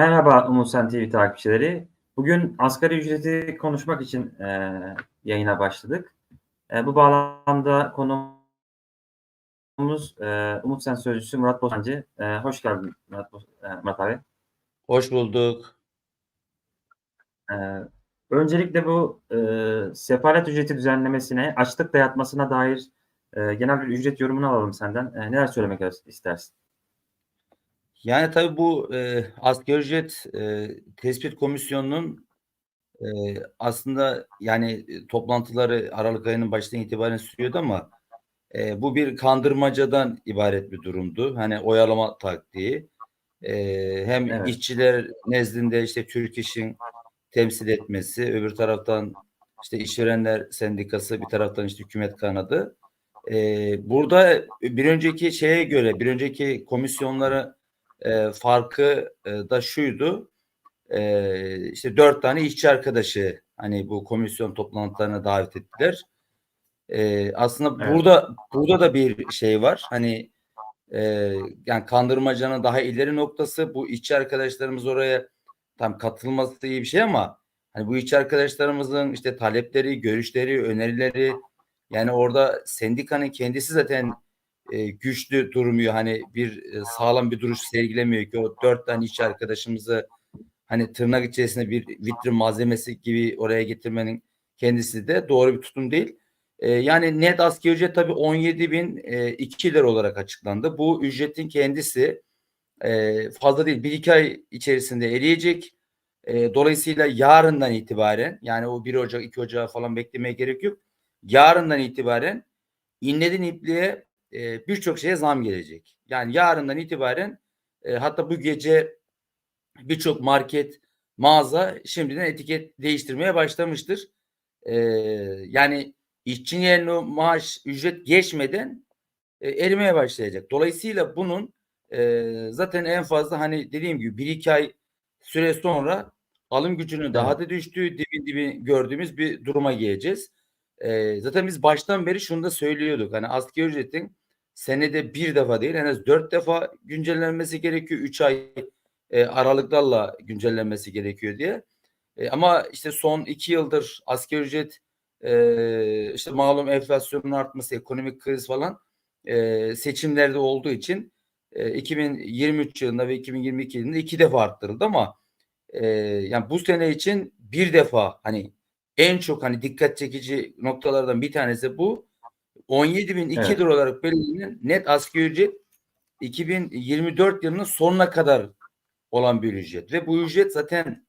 Merhaba Umut Sen TV takipçileri. Bugün asgari ücreti konuşmak için e, yayına başladık. E, bu bağlamda konuğumuz e, Umut Sen Sözcüsü Murat Bozancı. E, hoş geldin Murat, e, Murat abi. Hoş bulduk. E, öncelikle bu e, sefalet ücreti düzenlemesine, açlık dayatmasına dair e, genel bir ücret yorumunu alalım senden. E, neler söylemek istersin? Yani tabii bu e, asgari ücret e, tespit komisyonunun e, aslında yani e, toplantıları Aralık ayının başından itibaren sürüyordu ama e, bu bir kandırmacadan ibaret bir durumdu. Hani oyalama taktiği. E, hem Evet. işçiler nezdinde işte Türk İş'in temsil etmesi, öbür taraftan işte işverenler sendikası, bir taraftan işte hükümet kanadı. E, burada bir önceki şeye göre, bir önceki komisyonlara e, farkı e, da şuydu. E, işte dört tane işçi arkadaşı hani bu komisyon toplantılarına davet ettiler. E, aslında Evet. burada burada da bir şey var. Hani e, yani kandırmacanın daha ileri noktası bu işçi arkadaşlarımız oraya tam katılması iyi bir şey ama hani bu işçi arkadaşlarımızın işte talepleri, görüşleri, önerileri yani orada sendikanın kendisi zaten e, güçlü durmuyor. Hani bir e, sağlam bir duruş sergilemiyor ki o dört tane işçi arkadaşımızı hani tırnak içerisinde bir vitrin malzemesi gibi oraya getirmenin kendisi de doğru bir tutum değil. E, yani net asgari ücret tabii 17 bin e, 2 lira olarak açıklandı. Bu ücretin kendisi fazla değil. Bir iki ay içerisinde eriyecek. Dolayısıyla yarından itibaren yani o 1 Ocak 2 Ocak falan beklemeye gerek yok. Yarından itibaren inledin ipliğe e, birçok şeye zam gelecek. Yani yarından itibaren e, hatta bu gece birçok market, mağaza şimdiden etiket değiştirmeye başlamıştır. E, yani işçinin yerine maaş, ücret geçmeden e, erimeye başlayacak. Dolayısıyla bunun e, zaten en fazla hani dediğim gibi bir iki ay süre sonra alım gücünün daha da düştüğü dibin dibi gördüğümüz bir duruma geleceğiz. E, zaten biz baştan beri şunu da söylüyorduk. Hani asgari ücretin senede bir defa değil en az dört defa güncellenmesi gerekiyor. Üç ay e, aralıklarla güncellenmesi gerekiyor diye. E, ama işte son iki yıldır asgari ücret e, işte malum enflasyonun artması, ekonomik kriz falan e, seçimlerde olduğu için e, 2023 yılında ve 2022 yılında iki defa arttırıldı ama e, yani bu sene için bir defa hani en çok hani dikkat çekici noktalardan bir tanesi bu. 17.002 Evet. lira olarak belirlenen net asgari ücret 2024 yılının sonuna kadar olan bir ücret ve bu ücret zaten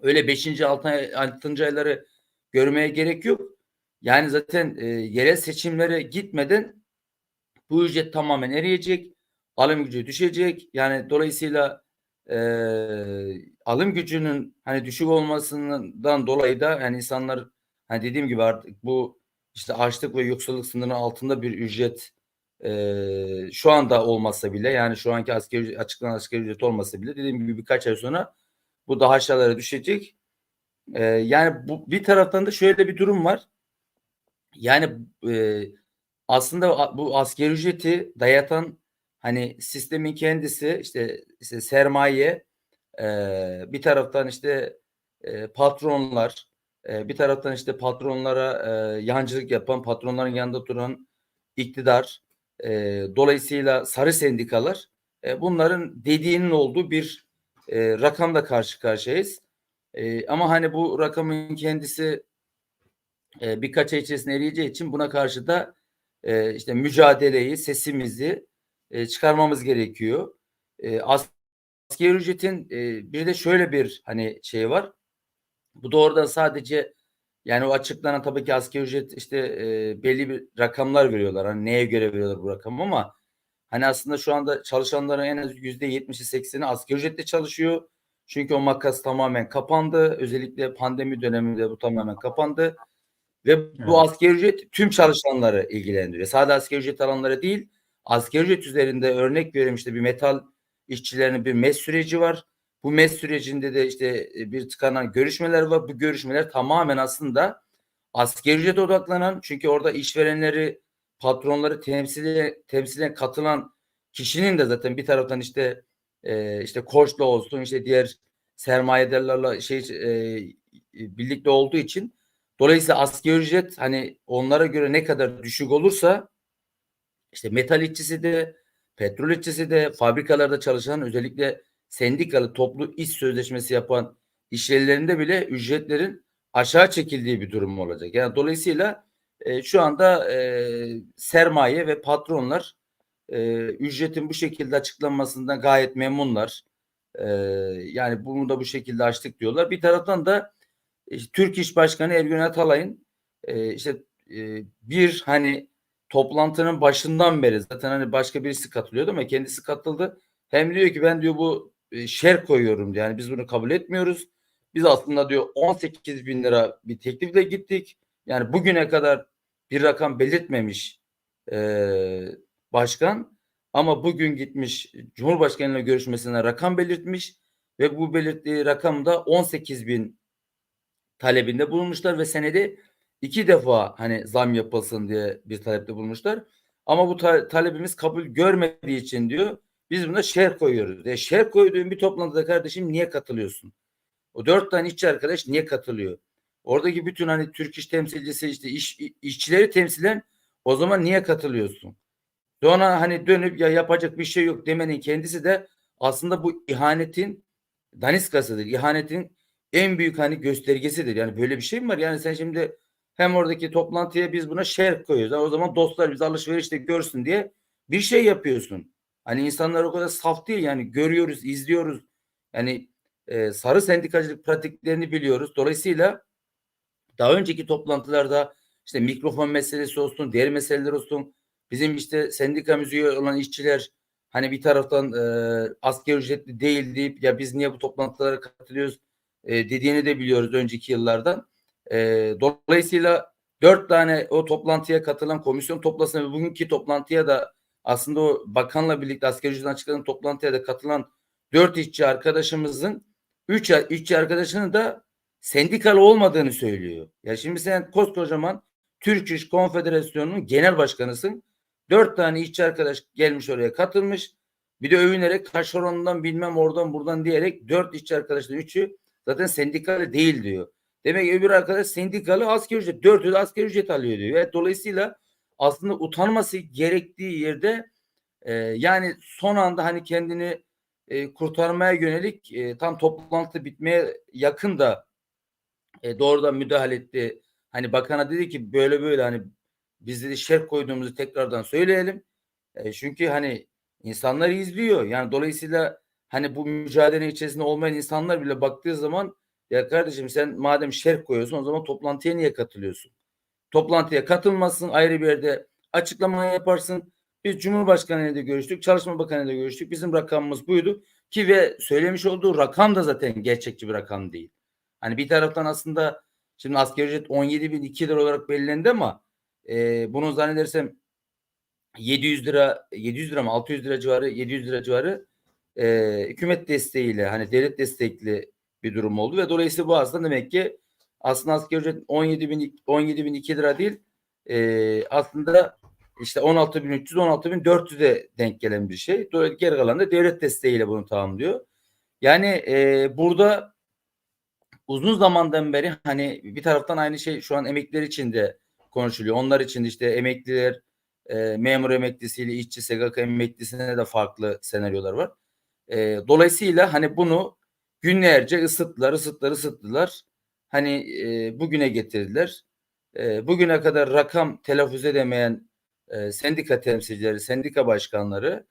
öyle 5. 6. 6. ayları görmeye gerek yok. Yani zaten e, yerel seçimlere gitmeden bu ücret tamamen eriyecek. Alım gücü düşecek. Yani dolayısıyla e, alım gücünün hani düşük olmasından dolayı da yani insanlar hani dediğim gibi artık bu işte açlık ve yoksulluk sınırının altında bir ücret e, şu anda olmasa bile yani şu anki asgari açıklanan asgari ücret olmasa bile dediğim gibi birkaç ay sonra bu daha aşağılara düşecek. E, yani bu bir taraftan da şöyle bir durum var. Yani e, aslında bu asgari ücreti dayatan hani sistemin kendisi işte, işte sermaye e, bir taraftan işte e, patronlar e, bir taraftan işte patronlara e, yancılık yapan patronların yanında duran iktidar e, dolayısıyla sarı sendikalar e, bunların dediğinin olduğu bir e, rakamla karşı karşıyayız. E, ama hani bu rakamın kendisi e, birkaç ay içerisinde eriyeceği için buna karşı da e, işte mücadeleyi, sesimizi e, çıkarmamız gerekiyor. E, asgari ücretin e, bir de şöyle bir hani şey var. Bu doğrudan sadece yani o açıklanan tabii ki asgari ücret işte e, belli bir rakamlar veriyorlar. Hani neye göre veriyorlar bu rakamı ama hani aslında şu anda çalışanların en az yüzde yetmişi sekseni asgari ücretle çalışıyor. Çünkü o makas tamamen kapandı. Özellikle pandemi döneminde bu tamamen kapandı. Ve bu Evet. asgari ücret tüm çalışanları ilgilendiriyor. Sadece asgari ücret alanları değil, asgari ücret üzerinde örnek veriyorum işte bir metal işçilerinin bir MES süreci var. Bu MES sürecinde de işte e, bir tıkanan görüşmeler var. Bu görüşmeler tamamen aslında asgari ücrete odaklanan çünkü orada işverenleri, patronları temsile, temsilen katılan kişinin de zaten bir taraftan işte e, işte koçla olsun işte diğer sermayedarlarla şey e, birlikte olduğu için dolayısıyla asgari ücret hani onlara göre ne kadar düşük olursa işte metal işçisi de petrol işçisi de fabrikalarda çalışan özellikle sendikalı toplu iş sözleşmesi yapan işyerlerinde bile ücretlerin aşağı çekildiği bir durum olacak. Yani dolayısıyla e, şu anda e, sermaye ve patronlar e, ücretin bu şekilde açıklanmasından gayet memnunlar. E, yani bunu da bu şekilde açtık diyorlar. Bir taraftan da işte, Türk İş Başkanı Ergün Atalay'ın e, işte e, bir hani toplantının başından beri zaten hani başka birisi katılıyordu ama kendisi katıldı. Hem diyor ki ben diyor bu e, şer koyuyorum diyor. yani biz bunu kabul etmiyoruz. Biz aslında diyor 18 bin lira bir teklifle gittik. Yani bugüne kadar bir rakam belirtmemiş e, başkan ama bugün gitmiş Cumhurbaşkanıyla görüşmesine rakam belirtmiş ve bu belirttiği rakamda 18 bin talebinde bulunmuşlar ve senede iki defa hani zam yapılsın diye bir talepte bulmuşlar. Ama bu ta- talebimiz kabul görmediği için diyor biz buna şer koyuyoruz. E şer koyduğun bir toplantıda kardeşim niye katılıyorsun? O dört tane işçi arkadaş niye katılıyor? Oradaki bütün hani Türk iş temsilcisi işte iş, işçileri temsilen o zaman niye katılıyorsun? Sonra hani dönüp ya yapacak bir şey yok demenin kendisi de aslında bu ihanetin daniskasıdır. İhanetin en büyük hani göstergesidir. Yani böyle bir şey mi var? Yani sen şimdi hem oradaki toplantıya biz buna share koyuyoruz. o zaman dostlar biz alışverişte görsün diye bir şey yapıyorsun. Hani insanlar o kadar saf değil yani görüyoruz, izliyoruz. Yani e, sarı sendikacılık pratiklerini biliyoruz. Dolayısıyla daha önceki toplantılarda işte mikrofon meselesi olsun, diğer meseleler olsun. Bizim işte sendika müziği olan işçiler hani bir taraftan e, asgari ücretli değil deyip ya biz niye bu toplantılara katılıyoruz e, dediğini de biliyoruz önceki yıllardan. E, dolayısıyla dört tane o toplantıya katılan komisyon toplasın ve bugünkü toplantıya da aslında o bakanla birlikte asgari ücretten açıklanan toplantıya da katılan dört işçi arkadaşımızın üç işçi arkadaşının da sendikalı olmadığını söylüyor. Ya şimdi sen koskocaman Türk İş Konfederasyonu'nun genel başkanısın. Dört tane işçi arkadaş gelmiş oraya katılmış. Bir de övünerek taşeronundan bilmem oradan buradan diyerek dört işçi arkadaşın üçü zaten sendikalı değil diyor. Demek ki öbür arkadaş sendikalı asgari ücret. Dördü de asgari ücret alıyor diyor. Evet, dolayısıyla aslında utanması gerektiği yerde e, yani son anda hani kendini e, kurtarmaya yönelik e, tam toplantı bitmeye yakın da e, doğrudan müdahale etti. Hani bakana dedi ki böyle böyle hani biz dedi şer koyduğumuzu tekrardan söyleyelim. E, çünkü hani insanlar izliyor. Yani dolayısıyla hani bu mücadele içerisinde olmayan insanlar bile baktığı zaman ya kardeşim sen madem şer koyuyorsun o zaman toplantıya niye katılıyorsun? Toplantıya katılmazsın ayrı bir yerde açıklama yaparsın. Biz Cumhurbaşkanı ile görüştük, Çalışma Bakanı ile görüştük. Bizim rakamımız buydu ki ve söylemiş olduğu rakam da zaten gerçekçi bir rakam değil. Hani bir taraftan aslında şimdi asgari ücret 17 bin 2 lira olarak belirlendi ama e, bunu zannedersem 700 lira 700 lira mı 600 lira civarı 700 lira civarı e, hükümet desteğiyle hani devlet destekli bir durum oldu ve dolayısıyla bu aslında demek ki aslında asgari ücret 17 bin 17 bin 2 lira değil e, aslında işte 16.300 16.400'e denk gelen bir şey. Geri kalan da devlet desteğiyle bunu tamamlıyor. Yani e, burada uzun zamandan beri hani bir taraftan aynı şey şu an emekliler için de konuşuluyor. Onlar için işte emekliler e, memur emeklisiyle işçi SGK emeklisine de farklı senaryolar var. E, dolayısıyla hani bunu günlerce ısıttılar, ısıttılar, ısıttılar. Hani e, bugüne getirdiler. E, bugüne kadar rakam telaffuz edemeyen e, sendika temsilcileri, sendika başkanları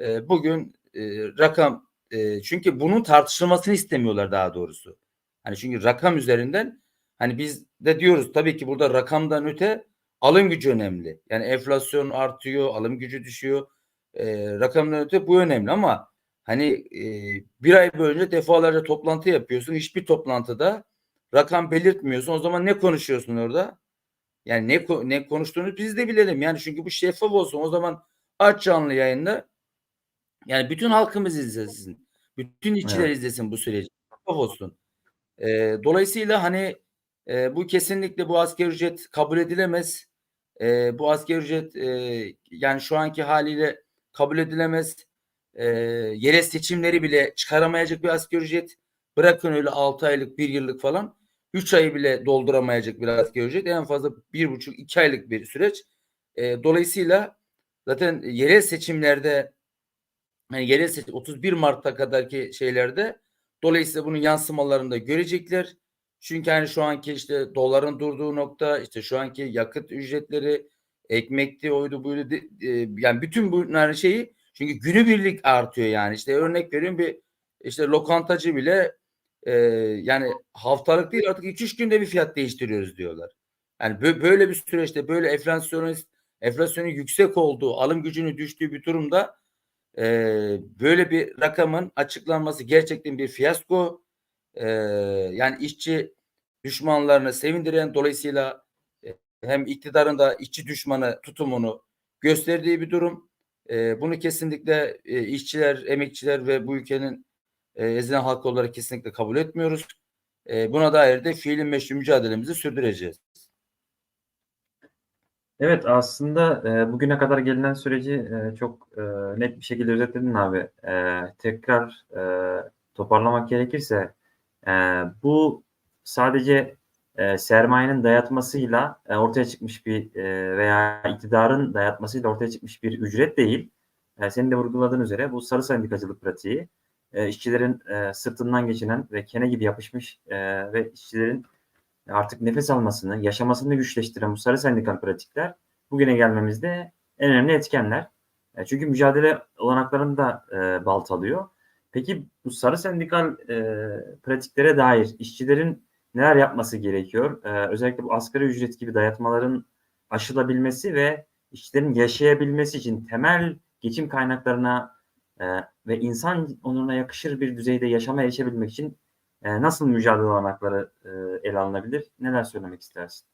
e, bugün e, rakam e, çünkü bunun tartışılmasını istemiyorlar daha doğrusu. Hani çünkü rakam üzerinden hani biz de diyoruz tabii ki burada rakamdan öte alım gücü önemli. Yani enflasyon artıyor, alım gücü düşüyor. E, rakamdan öte bu önemli ama hani e, bir ay boyunca defalarca toplantı yapıyorsun. Hiçbir toplantıda rakam belirtmiyorsun. O zaman ne konuşuyorsun orada? Yani ne ne konuştuğunu biz de bilelim. Yani çünkü bu şeffaf olsun. O zaman aç canlı yayında yani bütün halkımız izlesin. Bütün işçiler Evet. izlesin bu süreci. Şeffaf olsun. E, dolayısıyla hani e, bu kesinlikle bu asgari ücret kabul edilemez. E, bu asgari ücret e, yani şu anki haliyle kabul edilemez. e, yerel seçimleri bile çıkaramayacak bir asgari ücret. Bırakın öyle 6 aylık, 1 yıllık falan. 3 ayı bile dolduramayacak bir asgari. En fazla 1,5-2 aylık bir süreç. E, dolayısıyla zaten yerel seçimlerde yani yerel seçim 31 Mart'a kadarki şeylerde dolayısıyla bunun yansımalarını da görecekler. Çünkü hani şu anki işte doların durduğu nokta, işte şu anki yakıt ücretleri, ekmekti, oydu buydu e, yani bütün bunların şeyi çünkü günübirlik artıyor yani. İşte örnek veriyorum bir işte lokantacı bile e, yani haftalık değil artık 2-3 günde bir fiyat değiştiriyoruz diyorlar. Yani bö- böyle bir süreçte böyle enflasyonist enflasyonun yüksek olduğu, alım gücünün düştüğü bir durumda e, böyle bir rakamın açıklanması gerçekten bir fiyasko. E, yani işçi düşmanlarını sevindiren dolayısıyla hem iktidarın da işçi düşmanı tutumunu gösterdiği bir durum. E, bunu kesinlikle e, işçiler, emekçiler ve bu ülkenin e, ezilen halkı olarak kesinlikle kabul etmiyoruz. E, buna dair de fiilin meşru mücadelemizi sürdüreceğiz. Evet aslında e, bugüne kadar gelinen süreci e, çok e, net bir şekilde özetledin abi. E, tekrar e, toparlamak gerekirse e, bu sadece e, sermayenin dayatmasıyla e, ortaya çıkmış bir e, veya iktidarın dayatmasıyla ortaya çıkmış bir ücret değil. E, senin de vurguladığın üzere bu sarı sendikacılık pratiği e, işçilerin e, sırtından geçinen ve kene gibi yapışmış e, ve işçilerin artık nefes almasını, yaşamasını güçleştiren bu sarı sendikal pratikler bugüne gelmemizde en önemli etkenler. E, çünkü mücadele olanaklarını da e, baltalıyor. Peki bu sarı sendikal e, pratiklere dair işçilerin neler yapması gerekiyor? E, özellikle bu asgari ücret gibi dayatmaların aşılabilmesi ve işçilerin yaşayabilmesi için temel geçim kaynaklarına e, ve insan onuruna yakışır bir düzeyde yaşama erişebilmek için e, nasıl mücadele olanakları e, ele alınabilir? Neler söylemek istersin?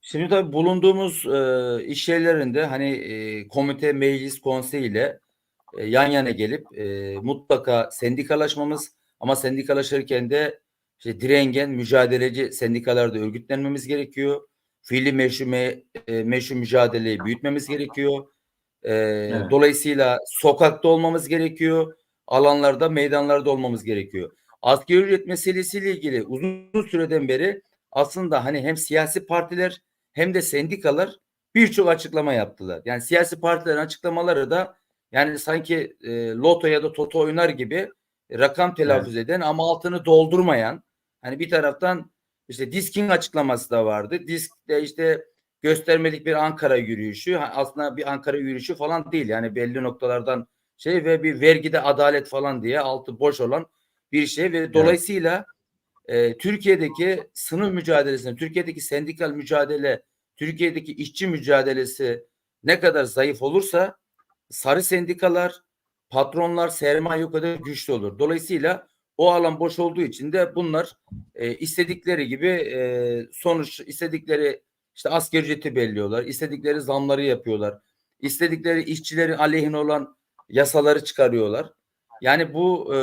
Şimdi tabii bulunduğumuz e, iş yerlerinde hani e, komite, meclis, konsey ile e, yan yana gelip e, mutlaka sendikalaşmamız ama sendikalaşırken de işte direngen, mücadeleci sendikalarda örgütlenmemiz gerekiyor. Fiili meşru, me, e, meşru mücadeleyi büyütmemiz gerekiyor. E, Dolayısıyla sokakta olmamız gerekiyor. Alanlarda, meydanlarda olmamız gerekiyor. Asgari ücret meselesiyle ilgili uzun süreden beri aslında hani hem siyasi partiler hem de sendikalar birçok açıklama yaptılar. Yani siyasi partilerin açıklamaları da yani sanki e, loto ya da toto oynar gibi rakam telaffuz eden ama altını doldurmayan hani bir taraftan işte Disk'in açıklaması da vardı. Disk'te işte göstermelik bir Ankara yürüyüşü. Aslında bir Ankara yürüyüşü falan değil. Yani belli noktalardan şey ve bir vergide adalet falan diye altı boş olan bir şey ve dolayısıyla e, Türkiye'deki sınıf mücadelesinde, Türkiye'deki sendikal mücadele, Türkiye'deki işçi mücadelesi ne kadar zayıf olursa sarı sendikalar, patronlar, sermaye o kadar güçlü olur. Dolayısıyla o alan boş olduğu için de bunlar e, istedikleri gibi e, sonuç istedikleri işte asgari ücreti belliyorlar, istedikleri zamları yapıyorlar, istedikleri işçilerin aleyhine olan yasaları çıkarıyorlar. Yani bu e,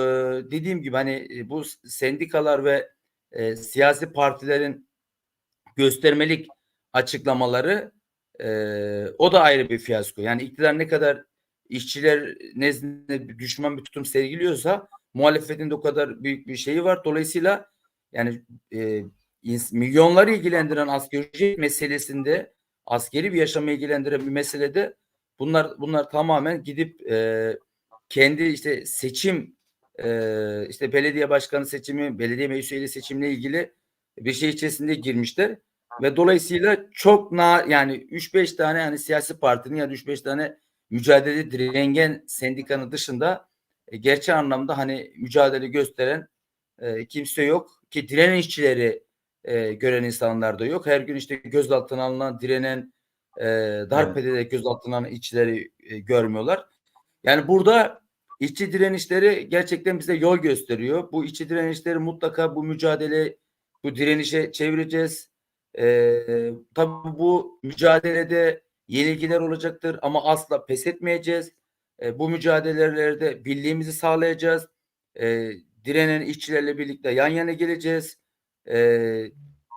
dediğim gibi hani e, bu sendikalar ve e, siyasi partilerin göstermelik açıklamaları e, o da ayrı bir fiyasko. Yani iktidar ne kadar işçiler nezdinde düşman bir tutum sergiliyorsa muhalefetin de o kadar büyük bir şeyi var. Dolayısıyla yani e, milyonları ilgilendiren asgari ücret meselesinde askeri bir yaşamı ilgilendiren bir meselede bunlar bunlar tamamen gidip e, kendi işte seçim e, işte belediye başkanı seçimi, belediye meclis üyeli seçimle ilgili bir şey içerisinde girmişler. Ve dolayısıyla çok na yani 3-5 tane yani siyasi partinin ya da 3-5 tane mücadele direngen sendikanın dışında e, gerçek anlamda hani mücadele gösteren e, kimse yok ki direnen işçileri e, gören insanlar da yok. Her gün işte gözaltına alınan direnen e, darp Evet. ederek gözaltına alınan işçileri e, görmüyorlar. Yani burada işçi direnişleri gerçekten bize yol gösteriyor. Bu işçi direnişleri mutlaka bu mücadele, bu direnişe çevireceğiz. Ee, tabii bu mücadelede yenilgiler olacaktır ama asla pes etmeyeceğiz. Ee, bu mücadelelerde birliğimizi sağlayacağız. Ee, direnen işçilerle birlikte yan yana geleceğiz. Ee,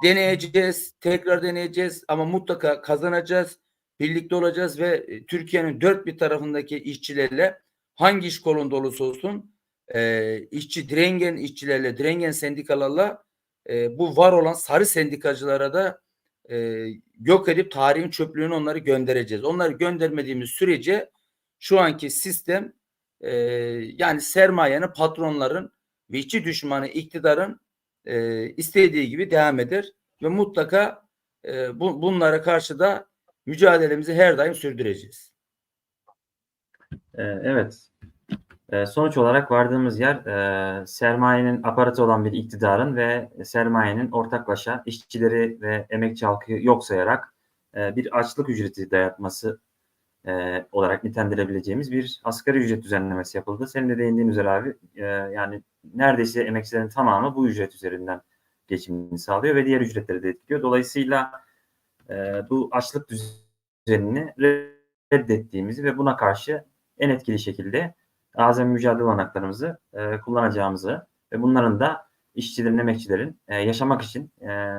deneyeceğiz, tekrar deneyeceğiz ama mutlaka kazanacağız. Birlikte olacağız ve e, Türkiye'nin dört bir tarafındaki işçilerle hangi iş kolunda olursa olsun e, işçi direngen işçilerle, direngen sendikalarla e, bu var olan sarı sendikacılara da e, yok edip tarihin çöplüğünü onları göndereceğiz. Onları göndermediğimiz sürece şu anki sistem e, yani sermayenin, patronların ve işçi düşmanı iktidarın e, istediği gibi devam eder ve mutlaka e, bu, bunlara karşı da mücadelemizi her daim sürdüreceğiz. Ee, Evet. Ee, Sonuç olarak vardığımız yer e, sermayenin aparatı olan bir iktidarın ve sermayenin ortaklaşa işçileri ve emekçi halkı yok sayarak e, bir açlık ücreti dayatması e, olarak nitelendirebileceğimiz bir asgari ücret düzenlemesi yapıldı. Senin de değindiğin üzere abi e, yani neredeyse emekçilerin tamamı bu ücret üzerinden geçimini sağlıyor ve diğer ücretleri de etkiliyor. Dolayısıyla e, bu açlık düzenini reddettiğimizi ve buna karşı en etkili şekilde azami mücadele olanaklarımızı e, kullanacağımızı ve bunların da işçilerin, emekçilerin e, yaşamak için e,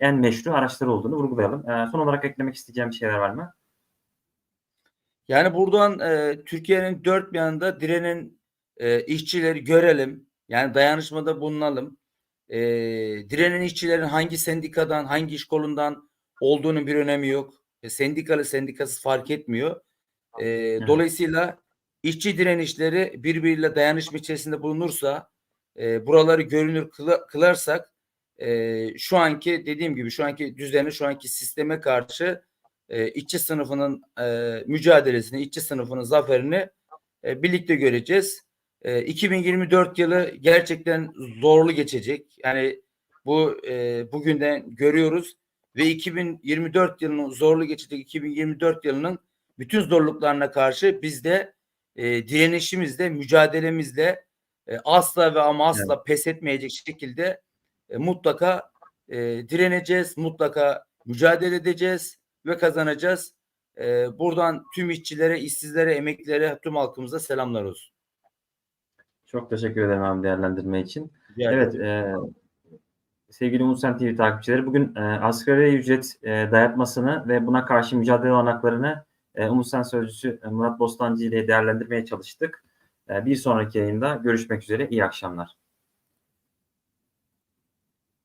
en meşru araçları olduğunu vurgulayalım. E, son olarak eklemek isteyeceğim bir şeyler var mı? Yani buradan e, Türkiye'nin dört bir yanında direnen e, işçileri görelim. Yani dayanışmada bulunalım. E, direnen işçilerin hangi sendikadan, hangi iş kolundan olduğunun bir önemi yok. E, sendikalı sendikasız fark etmiyor. E, Dolayısıyla işçi direnişleri birbiriyle dayanışma içerisinde bulunursa, e, buraları görünür kıla- kılarsak, e, şu anki dediğim gibi şu anki düzene, şu anki sisteme karşı e, işçi sınıfının e, mücadelesini, işçi sınıfının zaferini e, birlikte göreceğiz. E, 2024 yılı gerçekten zorlu geçecek. Yani bu e, bugünden görüyoruz ve 2024 yılının zorlu geçecek 2024 yılının bütün zorluklarına karşı biz de e, direnişimizle, mücadelemizle e, asla ve ama asla pes etmeyecek şekilde e, mutlaka e, direneceğiz, mutlaka mücadele edeceğiz ve kazanacağız. E, buradan tüm işçilere, işsizlere, emeklilere, tüm halkımıza selamlar olsun. Çok teşekkür ederim abi değerlendirme için. Rica Evet, e, sevgili Umutsen TV takipçileri bugün e, asgari ücret e, dayatmasını ve buna karşı mücadele olanaklarını e, Umutsen Sözcüsü e, Murat Bostancı ile değerlendirmeye çalıştık. E, bir sonraki yayında görüşmek üzere. İyi akşamlar.